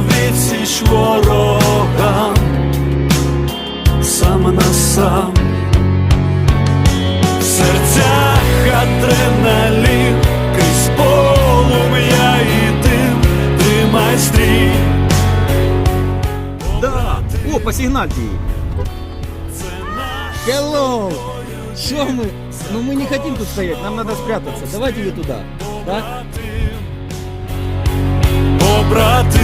відсіч ворогам сам на сам в серцях адреналін, крізь полум'я і дим, тримай стрій. Да! О, посигнальте їй! Це наш Hello! Что мы? Ну мы не хотим тут стоять, нам надо спрятаться. Давайте вы туда. Так? побратим.